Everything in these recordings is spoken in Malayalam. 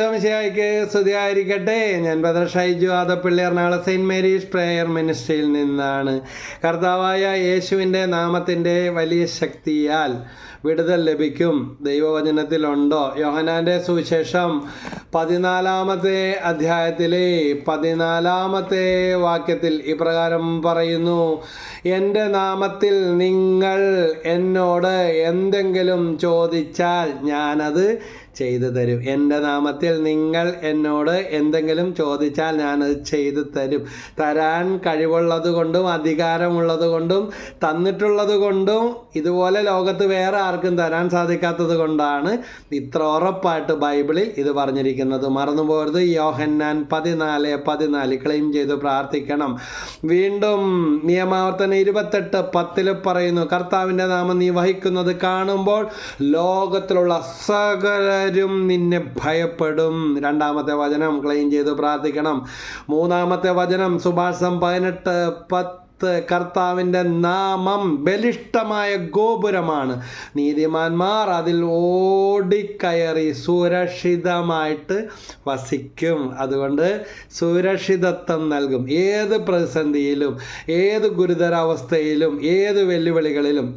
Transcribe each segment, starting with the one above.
ശോമിശിഹായ്ക്ക് സ്തുതിയായിരിക്കട്ടെ. ഞാൻ Badar Shaiju Adappally Ernakulam saint Mary's prayer മിനിസ്ട്രിയിൽ നിന്നാണ്. കർത്താവായ യേശുവിന്റെ നാമത്തിന്റെ വലിയ ശക്തിയാൽ വിടുതൽ ലഭിക്കും. ദൈവവചനത്തിലുണ്ടോ യോഹനാന്റെ സുവിശേഷം പതിനാലാമത്തെ അധ്യായത്തിലെ പതിനാലാമത്തെ വാക്യത്തിൽ ഇപ്രകാരം പറയുന്നു. എന്റെ നാമത്തിൽ നിങ്ങൾ എന്നോട് എന്തെങ്കിലും ചോദിച്ചാൽ ഞാനത് ചെയ്തു തരും. എന്റെ നാമത്തിൽ നിങ്ങൾ എന്നോട് എന്തെങ്കിലും ചോദിച്ചാൽ ഞാനത് ചെയ്തു തരും. തരാൻ കഴിവുള്ളത് കൊണ്ടും അധികാരമുള്ളത് കൊണ്ടും തന്നിട്ടുള്ളത് കൊണ്ടും ഇതുപോലെ ലോകത്ത് വേറെ ആർക്കും തരാൻ സാധിക്കാത്തത് കൊണ്ടാണ് ഇത്ര ഉറപ്പായിട്ട് ബൈബിളിൽ ഇത് പറഞ്ഞിരിക്കുന്നത്. മറന്നുപോകരുത്. യോഹന്നാൻ പതിനാല് പതിനാല് ക്ലെയിം ചെയ്ത് പ്രാർത്ഥിക്കണം. വീണ്ടും നിയമാവർത്തന ഇരുപത്തെട്ട് പത്തിൽ പറയുന്നു കർത്താവിന്റെ നാമം നീ വഹിക്കുന്നത് കാണുമ്പോൾ ലോകത്തിലുള്ള സകലരും നിന്നെ ഭയപ്പെടും. രണ്ടാമത്തെ വചനം ക്ലെയിം ചെയ്ത് പ്രാർത്ഥിക്കണം. മൂന്നാമത്തെ വചനം സുഭാഷം പതിനെട്ട് പത്ത് കർത്താവിന്റെ നാമം ബലിഷ്ടമായ ഗോപുരമാണ്. നീതിമാന്മാർ അതിൽ ഓടിക്കയറി സുരക്ഷിതമായിട്ട് വസിക്കും. അതുകൊണ്ട് സുരക്ഷിതത്വം നൽകും. ഏത് പ്രതിസന്ധിയിലും ഏത് ഗുരുതരാവസ്ഥയിലും ഏത് വെല്ലുവിളികളിലും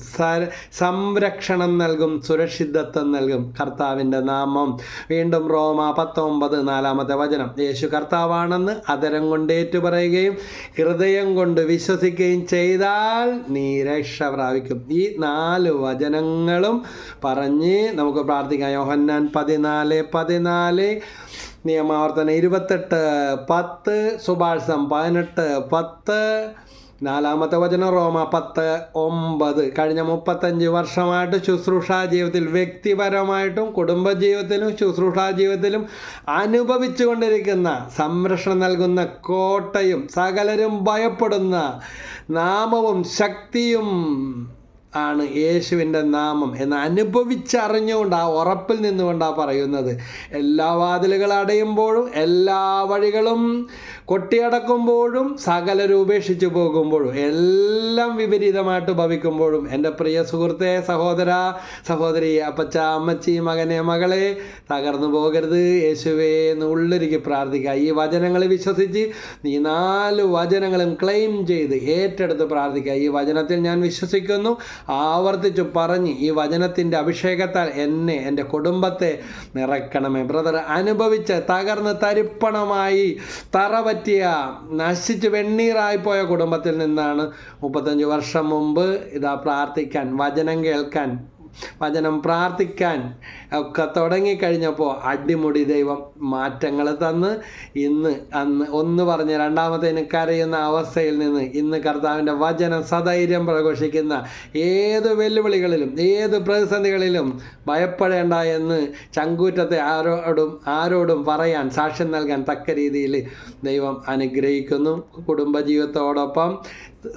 സംരക്ഷണം നൽകും സുരക്ഷിതത്വം നൽകും. കർത്താവിന്റെ നാമം. വീണ്ടും റോമ പത്തൊമ്പത് നാലാമത്തെ വചനം. യേശു കർത്താവാണെന്ന് അതരം കൊണ്ട് ഏറ്റുപറയുകയും ഹൃദയം കൊണ്ട് വിശ്വസിക്കുകയും ചെയ്താൽ നീ രക്ഷ പ്രാപിക്കും. ഈ നാല് വചനങ്ങളും പറഞ്ഞ് നമുക്ക് പ്രാർത്ഥിക്കാം. യോഹന്നാൻ പതിനാല് പതിനാല് നിയമാവർത്തനം ഇരുപത്തെട്ട് പത്ത് സുഭാഷം പതിനെട്ട് പത്ത് നാലാമത്തെ വചനം റോമ പത്ത് ഒമ്പത്. കഴിഞ്ഞ മുപ്പത്തഞ്ച് വർഷമായിട്ട് ശുശ്രൂഷാ ജീവിതത്തിൽ വ്യക്തിപരമായിട്ടും കുടുംബജീവിതത്തിലും ശുശ്രൂഷാ ജീവിതത്തിലും അനുഭവിച്ചു കൊണ്ടിരിക്കുന്ന സംരക്ഷണം നൽകുന്ന കോട്ടയും സകലരും ഭയപ്പെടുന്ന നാമവും ശക്തിയും ആണ് യേശുവിന്റെ നാമം എന്ന് അനുഭവിച്ചറിഞ്ഞുകൊണ്ട് ആ ഉറപ്പിൽ നിന്നുകൊണ്ടാണ് പറയുന്നത്. എല്ലാ വാതിലുകൾ അടയുമ്പോഴും എല്ലാ വഴികളും കൊട്ടിയടക്കുമ്പോഴും സകലരും ഉപേക്ഷിച്ച് പോകുമ്പോഴും എല്ലാം വിപരീതമായിട്ട് ഭവിക്കുമ്പോഴും എന്റെ പ്രിയ സുഹൃത്തെ സഹോദര സഹോദരി അപ്പച്ച അമ്മച്ചി മകനെ മകളെ തകർന്നു പോകരുത്. യേശുവേ എന്ന് ഉള്ളൊരുക്കി പ്രാർത്ഥിക്കുക. ഈ വചനങ്ങൾ വിശ്വസിച്ച് നീ നാല് വചനങ്ങളും ക്ലെയിം ചെയ്ത് ഏറ്റെടുത്ത് പ്രാർത്ഥിക്കുക. ഈ വചനത്തിൽ ഞാൻ വിശ്വസിക്കുന്നു. ആവർത്തിച്ചു പറഞ്ഞ് ഈ വചനത്തിന്റെ അഭിഷേകത്താൽ എന്നെ എന്റെ കുടുംബത്തെ നിറയ്ക്കണമേ. ബ്രദർ അനുഭവിച്ച് തകർന്ന് തരിപ്പണമായി തറ പറ്റിയ നശിച്ച് വെണ്ണീറായിപ്പോയ കുടുംബത്തിൽ നിന്നാണ് മുപ്പത്തഞ്ച് വർഷം മുമ്പ് ഇതാ പ്രാർത്ഥിക്കാൻ വചനം കേൾക്കാൻ വചനം പ്രാർത്ഥിക്കാൻ ഒക്കെ തുടങ്ങിക്കഴിഞ്ഞപ്പോൾ അടിമുടി ദൈവം മാറ്റങ്ങൾ തന്ന് ഇന്ന് അന്ന് ഒന്ന് പറഞ്ഞ് രണ്ടാമത്തേന് കരയുന്ന അവസ്ഥയിൽ നിന്ന് ഇന്ന് കർത്താവിന്റെ വചനം സധൈര്യം പ്രഘോഷിക്കുന്ന ഏത് വെല്ലുവിളികളിലും ഏത് പ്രതിസന്ധികളിലും ഭയപ്പെടേണ്ട എന്ന് ചങ്കൂറ്റത്തെ ആരോടും ആരോടും പറയാൻ സാക്ഷ്യം നൽകാൻ തക്ക രീതിയിൽ ദൈവം അനുഗ്രഹിക്കുന്നു. കുടുംബജീവിതത്തോടൊപ്പം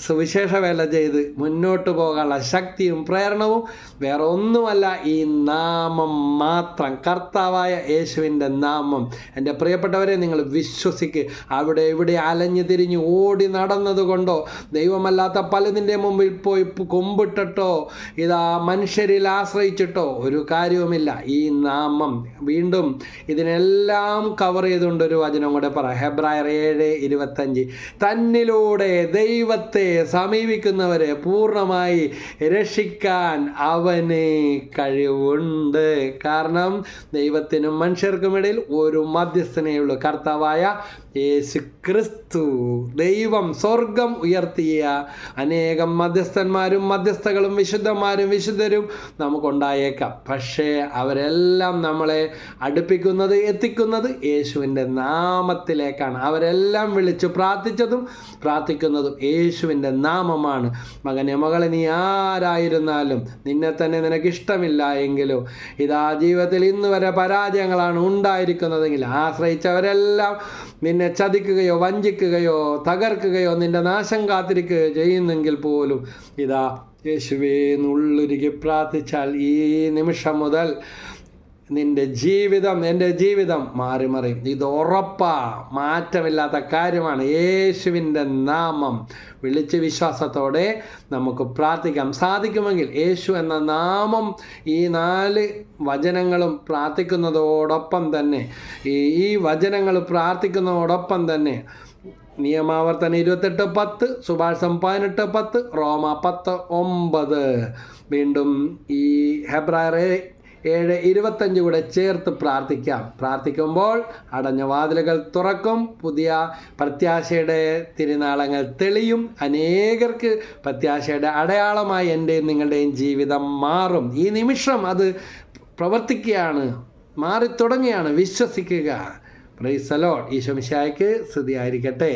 സുവിശേഷ വേല ചെയ്ത് മുന്നോട്ട് പോകാനുള്ള ശക്തിയും പ്രേരണവും വേറെ ഒന്നുമല്ല ഈ നാമം മാത്രം. കർത്താവായ യേശുവിന്റെ നാമം. എന്റെ പ്രിയപ്പെട്ടവരെ നിങ്ങൾ വിശ്വസിക്ക്. അവിടെ ഇവിടെ അലഞ്ഞു തിരിഞ്ഞ് ഓടി നടന്നതുകൊണ്ടോ ദൈവമല്ലാത്ത പലതിന്റെ മുമ്പിൽ പോയി കൊമ്പിട്ടിട്ടോ ഇതാ മനുഷ്യരിൽ ആശ്രയിച്ചിട്ടോ ഒരു കാര്യവുമില്ല. ഈ നാമം വീണ്ടും ഇതിനെല്ലാം കവർ ചെയ്തുകൊണ്ട് ഒരു വചനം കൂടെ പറ. ഹെബ്രായർ ഏഴ് ഇരുപത്തഞ്ച്. തന്നിലൂടെ ദൈവത്തെ സമീപിക്കുന്നവരെ പൂർണമായി രക്ഷിക്കാൻ അവന് കഴിവുണ്ട്. കാരണം ദൈവത്തിനും മനുഷ്യർക്കും ഇടയിൽ ഒരു മധ്യസ്ഥനേ ഉള്ളൂ. കർത്താവായ യേശു ക്രിസ്തു ദൈവം സ്വർഗം ഉയർത്തിയ അനേകം മധ്യസ്ഥന്മാരും മധ്യസ്ഥകളും വിശുദ്ധന്മാരും വിശുദ്ധരും നമുക്കുണ്ടായേക്കാം. പക്ഷേ അവരെല്ലാം നമ്മളെ അടുപ്പിക്കുന്നത് എത്തിക്കുന്നത് യേശുവിന്റെ നാമത്തിലേക്കാണ്. അവരെല്ലാം വിളിച്ചു പ്രാർത്ഥിച്ചതും പ്രാർത്ഥിക്കുന്നതും യേശുവിന്റെ നാമമാണ്. മകനെ മകളെ നീ ആരായിരുന്നാലും നിന്നെ തന്നെ നിനക്ക് ഇഷ്ടമില്ല എങ്കിലും ഇതാ ജീവിതത്തിൽ ഇന്ന് വരെ പരാജയങ്ങളാണ് ഉണ്ടായിരിക്കുന്നതെങ്കിൽ ആശ്രയിച്ചവരെല്ലാം നിന്നെ ചതിക്കുകയോ വഞ്ചിക്കുകയോ തകർക്കുകയോ നിന്റെ നാശം കാത്തിരിക്കുകയോ ചെയ്യുന്നെങ്കിൽ പോലും ഇതാ യേശുവേ നുള്ളുരുകി പ്രാർത്ഥിച്ചാൽ ഈ നിമിഷം മുതൽ നിന്റെ ജീവിതം എന്റെ ജീവിതം മാറി മറിയും ഇത് ഉറപ്പാ മാറ്റമില്ലാത്ത കാര്യമാണ്. യേശുവിന്റെ നാമം. വിളിച്ച് വിശ്വാസത്തോടെ നമുക്ക് പ്രാർത്ഥിക്കാം. സാധിക്കുമെങ്കിൽ യേശു എന്ന നാമം ഈ നാല് വചനങ്ങളും പ്രാർത്ഥിക്കുന്നതോടൊപ്പം തന്നെ ഈ വചനങ്ങൾ പ്രാർത്ഥിക്കുന്നതോടൊപ്പം തന്നെ നിയമാവർത്തനം ഇരുപത്തെട്ട് പത്ത് സുഭാഷം പതിനെട്ട് പത്ത് റോമ പത്ത് ഒമ്പത്. വീണ്ടും ഈ ഹെബ്രായറെ ഏഴ് ഇരുപത്തഞ്ച് കൂടെ ചേർത്ത് പ്രാർത്ഥിക്കാം. പ്രാർത്ഥിക്കുമ്പോൾ അടഞ്ഞ വാതിലുകൾ തുറക്കും. പുതിയ പ്രത്യാശയുടെ തിരുനാളങ്ങൾ തെളിയും. അനേകർക്ക് പ്രത്യാശയുടെ അടയാളമായി എന്റെയും നിങ്ങളുടെയും ജീവിതം മാറും. ഈ നിമിഷം അത് പ്രവർത്തിക്കുകയാണ്. മാറിത്തുടങ്ങിയാണ് വിശ്വസിക്കുക. പ്രൈസലോട്ട് ഈശോ മിശിഹായ്ക്ക് സ്തുതിയായിരിക്കട്ടെ.